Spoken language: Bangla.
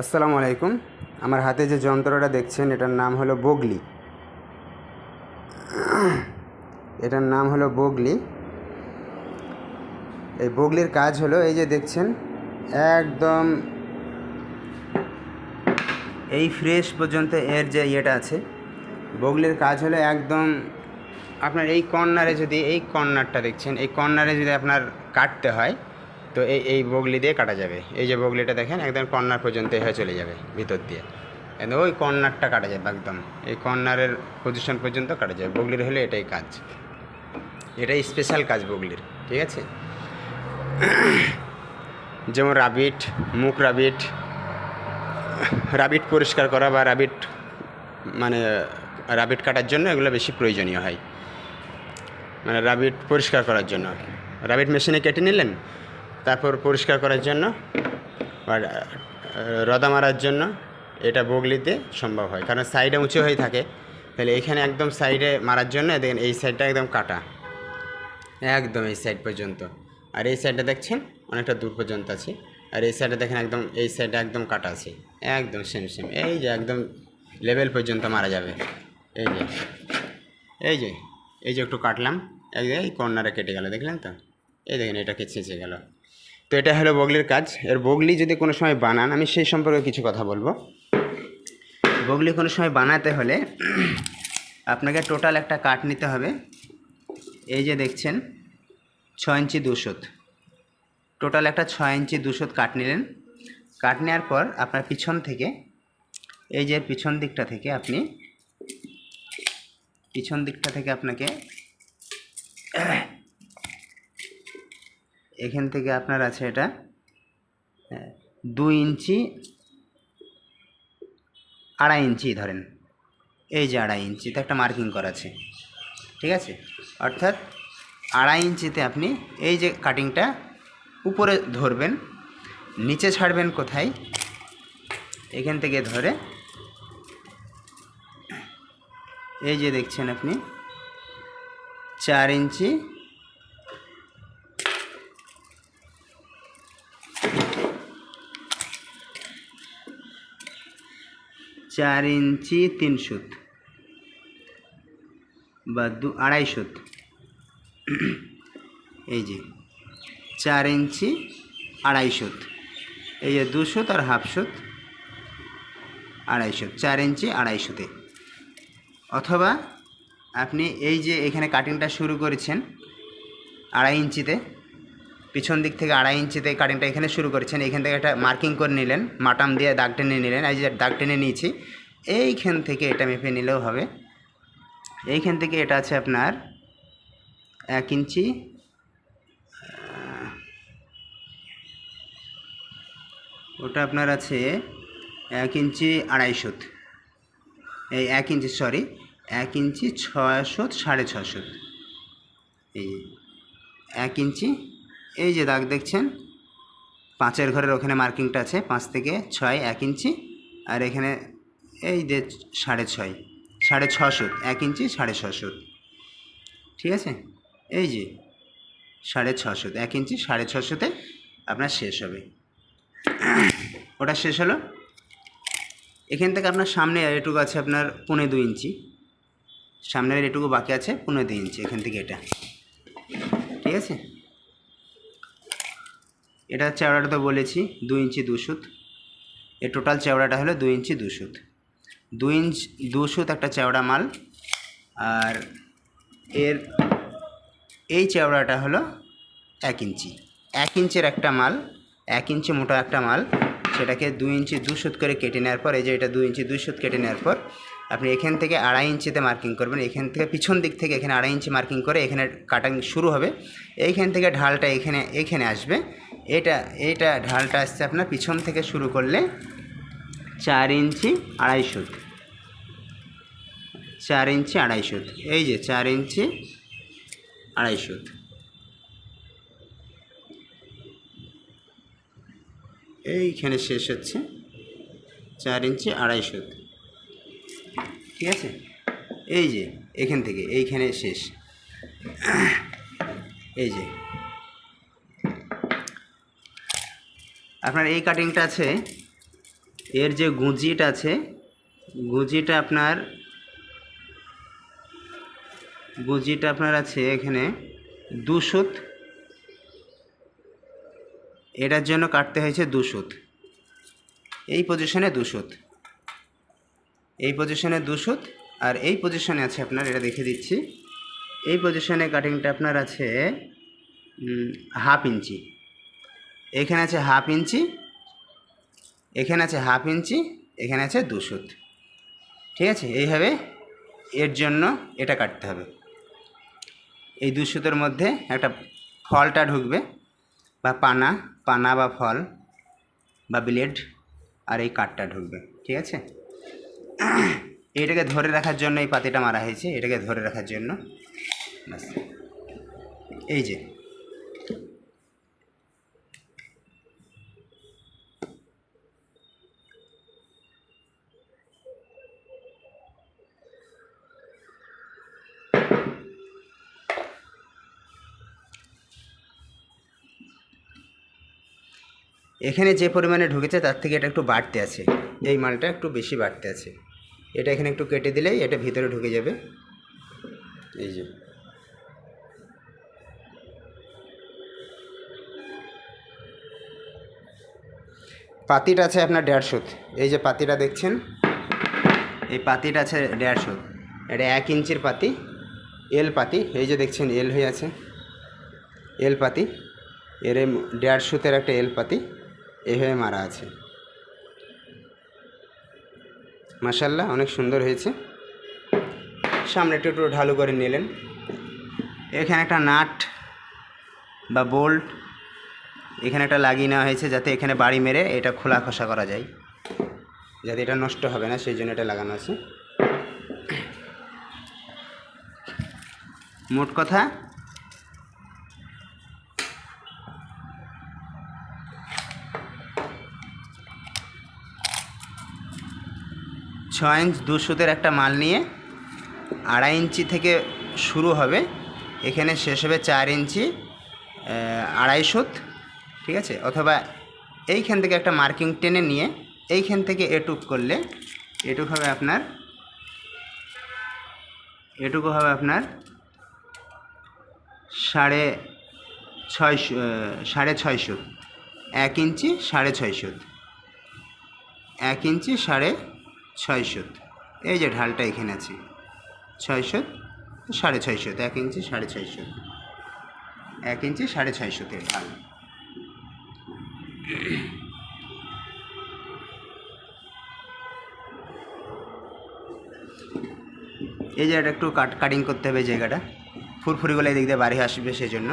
আসসালামু আলাইকুম। আমার হাতে যে যন্ত্রটা দেখছেন, এটার নাম হলো বগলি। এটার নাম হলো বগলি। এই বগলির কাজ হলো, এই যে দেখছেন, একদম এই ফ্রেশ পর্যন্ত এর যে ইয়েটা আছে, বগলির কাজ হলো একদম আপনার এই কর্নারে যদি, এই কর্নারটা দেখছেন, এই কর্নারে যদি আপনার কাটতে হয় তো এই এই বগলি দিয়ে কাটা যাবে। এই যে বগলিটা দেখেন, একদম কর্নার পর্যন্ত হয়ে চলে যাবে ভিতর দিয়ে। একদম ওই কর্নারটা কাটা যাবে একদম। এই কর্নারের পজিশন পর্যন্ত কাটা যাবে। বগলির হলে এটাই কাজ। এটাই স্পেশাল কাজ বগলির, ঠিক আছে? যেমন রাবিট মুখ রাবিট রাবিট পরিষ্কার করা বা রাবিট মানে রাবিট কাটার জন্য এগুলো বেশি প্রয়োজনীয় হয়। মানে রাবিট পরিষ্কার করার জন্য রাবিট মেশিনে কেটে নিলেন তারপর পরিষ্কার করার জন্য আর রদা মারার জন্য এটা বগলিতে সম্ভব হয়। কারণ সাইডে উঁচু হয়ে থাকে। তাহলে এখানে একদম সাইডে মারার জন্য দেখেন এই সাইডটা একদম কাটা। একদম এই সাইড পর্যন্ত। আর এই সাইডটা দেখছেন? অনেকটা দূর পর্যন্ত আছে। আর এই সাইডে দেখেন একদম, এই সাইডে একদম কাটা আছে। একদম সেম সেম এই যে একদম লেভেল পর্যন্ত মারা যাবে। এই যে এই যে এই যে একটু কাটলাম। এই কর্নারে কেটে গেল, দেখলেন তো? এই দেখেন এটাকে ছেঁচে গেল। তো এটা হলো বগলির কাজ। এর বগলি যদি কোনো সময় বানান, আমি সেই সম্পর্কে কিছু কথা বলব। বগলি কোনো সময় বানাতে হলে আপনাকে টোটাল একটা কাঠ নিতে হবে। এই যে দেখছেন ছ ইঞ্চি দুশোত। টোটাল একটা ছ ইঞ্চি দুশোত কাঠ নিলেন। কাঠ নেওয়ার পর আপনার পিছন থেকে, এই যে পিছন দিকটা থেকে আপনি, পিছন দিকটা থেকে আপনাকে এখান থেকে আপনার আছে এটা হ্যাঁ, দুই ইঞ্চি আড়াই ইঞ্চি ধরেন। এই যে আড়াই ইঞ্চিতে একটা মার্কিং করা আছে ঠিক আছে? অর্থাৎ আড়াই ইঞ্চিতে আপনি এই যে কাটিংটা উপরে ধরবেন নিচে ছাড়বেন কোথায়? এখান থেকে ধরে এই যে দেখছেন আপনি চার ইঞ্চি চার ইঞ্চি তিন সুত বা দু আড়াই সুত। এই যে, চার ইঞ্চি আড়াই সুত। এই যে দু সুত আর হাফ সুত, আড়াই সুত, চার ইঞ্চি আড়াই সুতে। অথবা আপনি এই যে এখানে কাটিংটা শুরু করেছেন আড়াই ইঞ্চিতে পিছন দিক থেকে আড়াই ইঞ্চিতে কাটিংটা এখানে শুরু করেছেন। এখান থেকে একটা মার্কিং করে নিলেন, মাটাম দিয়ে দাগ টেনে নিলেন। এই যে দাগ টেনে নিয়েছি, এইখান থেকে এটা মেপে নিলেও হবে। এইখান থেকে এটা আছে আপনার এক ইঞ্চি ওটা আপনার আছে এক ইঞ্চি আড়াইশোত এই এক ইঞ্চি সরি এক ইঞ্চি ছয়শোত সাড়ে ছশোত এই এক ইঞ্চি এই যে দাগ দেখছেন? পাঁচের ঘরের ওখানে মার্কিংটা আছে, পাঁচ থেকে ছয়, এক ইঞ্চি। আর এখানে এই যে সাড়ে ছয়, সাড়ে ছশো এক ইঞ্চি, সাড়ে ছশো ঠিক আছে? এই যে সাড়ে ছশো এক ইঞ্চি, সাড়ে ছশোতে আপনার শেষ হবে। ওটা শেষ হলো? এখান থেকে আপনার সামনে এটুকু আছে আপনার পৌনে দুই ইঞ্চি। সামনের এটুকু বাকি আছে পৌনে দুই ইঞ্চি, এখান থেকে এটা। ঠিক আছে? এটা চেওড়াটা তো বলেছি, দুই ইঞ্চি দুশুত এর টোটাল চেওড়াটা হলো দুই ইঞ্চি দুশুত দুই ইঞ্চ দুশুত একটা চেওড়া মাল। আর এর, এই চেওড়াটা হলো এক ইঞ্চি। এক ইঞ্চের একটা মাল, এক ইঞ্চি মোটা একটা মাল, সেটাকে দুই ইঞ্চি দুশুত করে কেটে নেওয়ার পর, এই যে এটা দুই ইঞ্চি দুশুত কেটে নেওয়ার পর, আপনি এখান থেকে আড়াই ইঞ্চিতে মার্কিং করবেন। এখান থেকে পিছন দিক থেকে এখানে আড়াই ইঞ্চি মার্কিং করে এখানে কাটিং শুরু হবে। এইখান থেকে ঢালটা এখানে এখানে আসবে। এটা এইটা ঢালটা আসছে আপনার পিছন থেকে শুরু করলে চার ইঞ্চি আড়াই সুত। চার ইঞ্চি আড়াই সুত। এই যে চার ইঞ্চি আড়াই সুত। এইখানে শেষ হচ্ছে চার ইঞ্চি আড়াই সুত। ঠিক আছে? এই যে, এখান থেকে, এইখানে শেষ। এই যে আপনার এই কাটিংটা আছে, এর যে গুঁজিটা আছে, গুঁজিটা আপনার গুঁজিটা আপনার আছে এখানে দু সুত এটার জন্য কাটতে হয়েছে দু সুত এই পজিশনে দু সুত এই পজিশনে দু সুত আর এই পজিশনে আছে আপনার, এটা দেখে দিচ্ছি। এই পজিশনে কাটিংটা আপনার আছে হাফ ইঞ্চি। এখানে আছে হাফ ইঞ্চি, এখানে আছে হাফ ইঞ্চি, এখানে আছে দু সুত। ঠিক আছে? এইভাবে এর জন্য এটা কাটতে হবে। এই দু সুতোর মধ্যে একটা ফলটা ঢুকবে, বা পানা পানা বা ফল বা ব্লেড, আর এই কাঠটা ঢুকবে। ঠিক আছে? এটাকে ধরে রাখার জন্য এই পাতিটা মারা হয়েছে। এটাকে ধরে রাখার জন্য এই যে। এখানে যে পরিমাণে ঢুকেছে তার থেকে এটা একটু বাড়তে আছে। এই মালটা একটু বেশি বাড়তে আছে। এটা এখানে একটু কেটে দিলেই এটা ভিতরে ঢুকে যাবে। এই যে। পাতিটা আছে আপনার দেড়শো। এই যে পাতিটা দেখছেন? এই পাতিটা আছে দেড়শো। এটা এক ইঞ্চির পাতি, এল পাতি। এই যে দেখছেন, এল হয়ে আছে। এল পাতি। এর দেড়শোতের একটা এল পাতি। এভাবে মারা আছে। মাসাল্লাহ অনেক সুন্দর হয়েছে। সামনে একটু একটু ঢালু করে নিলেন। এখানে একটা নাট বা বোল্ট, এখানে একটা লাগিয়ে নেওয়া হয়েছে যাতে এখানে বাড়ি মেরে এটা খোলা খসা করা যায়। যাতে এটা নষ্ট হবে না, সেই জন্য এটা লাগানো আছে। মোট কথা ছয় ইঞ্চ দু সুতের একটা মাল নিয়ে আড়াই ইঞ্চি থেকে শুরু হবে। এখানে শেষ হবে চার ইঞ্চি আড়াই সুত ঠিক আছে? অথবা এইখান থেকে একটা মার্কিং টেনে নিয়ে এইখান থেকে এটুক করলে এটুক হবে আপনার, এটুকু হবে আপনার সাড়ে ছয় সাড়ে ছয় সুত এক ইঞ্চি সাড়ে ছয় সুত এক ইঞ্চি সাড়ে ছয় সুত। এই যে ঢালটা এখানে আছে, ছয় সুত, সাড়ে ছয় সুত, এক ইঞ্চি সাড়ে ছয় সুত। এক ইঞ্চি সাড়ে ছয় সুতের ঢাল। এই জায়গাটা একটু কাট কাটিং করতে হবে জায়গাটা। ফুরফুরিগুলো এদিক দিয়ে বাড়ি আসবে সেই জন্য